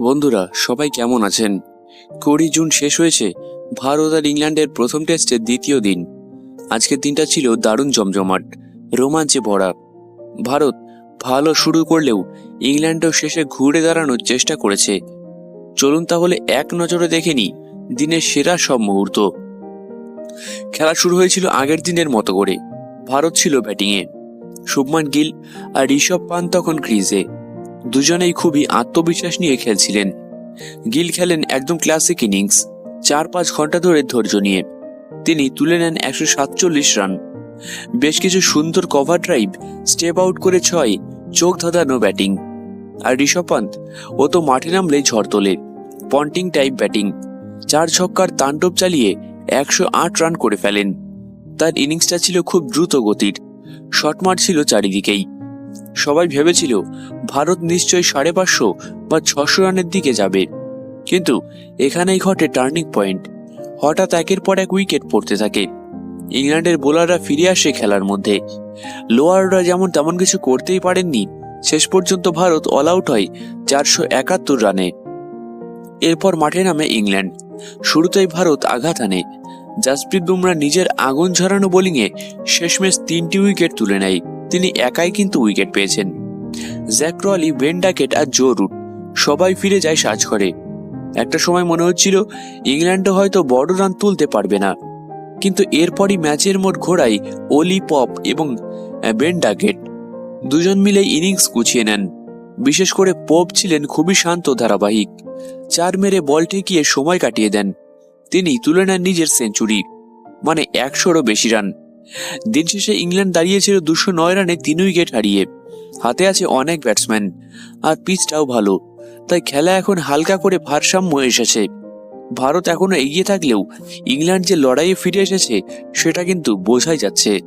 বন্ধুরা, সবাই কেমন আছেন? কুড়ি জুন শেষ হয়েছে, ভারত আর ইংল্যান্ডের প্রথম টেস্টের দ্বিতীয় দিন। আজকের দিনটা ছিল দারুণ জমজমাট, রোমাঞ্চে ভরা। ভারত ভালো শুরু করলেও ইংল্যান্ডও শেষে ঘুরে দাঁড়ানোর চেষ্টা করেছে। চলুন তাহলে এক নজরে দেখে নি দিনের সেরা সব মুহূর্ত। খেলা শুরু হয়েছিল আগের দিনের মতো করে। ভারত ছিল ব্যাটিংয়ে। শুভমান গিল আর ঋষভ পান তখন ক্রিজে। দুজনেই খুবই আত্মবিশ্বাস নিয়ে খেলছিলেন। গিল খেলেন একদম ক্লাসিক ইনিংস চার পাঁচ ঘণ্টা ধরে ধৈর্য নিয়ে। তিনি তুলে নেন একশো সাতচল্লিশ রান বেশ কিছু সুন্দর কভার ড্রাইভ স্টেপ আউট করে ছয়, চোখ ধাঁধানো ব্যাটিং আর ঋষভ পান্ত ও তো মাঠে নামলে ঝড় তোলে, পন্টিং টাইপ ব্যাটিং চার ছক্কার তাণ্ডব চালিয়ে একশো আট রান করে ফেলেন। তার ইনিংসটা ছিল খুব দ্রুত গতির শট মারছিল চারিদিকেই। সবাই ভেবেছিল ভারত নিশ্চয়ই সাড়ে পাঁচশো বা ছশো রানের দিকে যাবে। কিন্তু এখানেই ঘটে টার্নিং পয়েন্ট। হঠাৎ একের পর এক উইকেট পড়তে থাকে। ইংল্যান্ডের বোলাররা ফিরে আসে খেলার মধ্যে। লোয়াররা যেমন তেমন কিছু করতেই পারেননি, শেষ পর্যন্ত ভারত অল আউট হয় চারশো একাত্তর রানে। এরপর মাঠে নামে ইংল্যান্ড। শুরুতেই ভারত আঘাত আনে। জাসপ্রীত বুমরা নিজের আগুন ঝরানো বোলিংয়ে শেষমেশ তিনটি উইকেট তুলে নেয়। তিনি একাই কিন্তু উইকেট পেয়েছেন। জ্যাক রলি, বেন ডাকেট আর জো রুট সবাই ফিরে যায় সাজ করে একটা সময় মনে হচ্ছিল, ইংল্যান্ডও হয়তো বড় রান তুলতে পারবে না। কিন্তু এরপরই ম্যাচের মোট ঘোড়ায় ওলি পপ এবং বেন ডাকেট দুজন মিলে ইনিংস গুছিয়ে নেন। বিশেষ করে পপ ছিলেন খুবই শান্ত ধারাবাহিক। চার মেরে বল ঠেকিয়ে সময় কাটিয়ে দেন। তিনি তুলে নেন নিজের সেঞ্চুরি মানে একশোরও বেশি রান। দিন শেষে ইংল্যান্ড দাঁড়িয়েছিল দুশো নয় রানে তিন উইকেট হারিয়ে। হাতে আছে অনেক ব্যাটসম্যান, আর পিচটাও ভালো, তাই খেলা এখন হালকা করে ভারসাম্য এসেছে। ভারত এখনও এগিয়ে থাকলেও ইংল্যান্ড যে লড়াইয়ে ফিরে এসেছে, সেটা কিন্তু বোঝাই যাচ্ছে।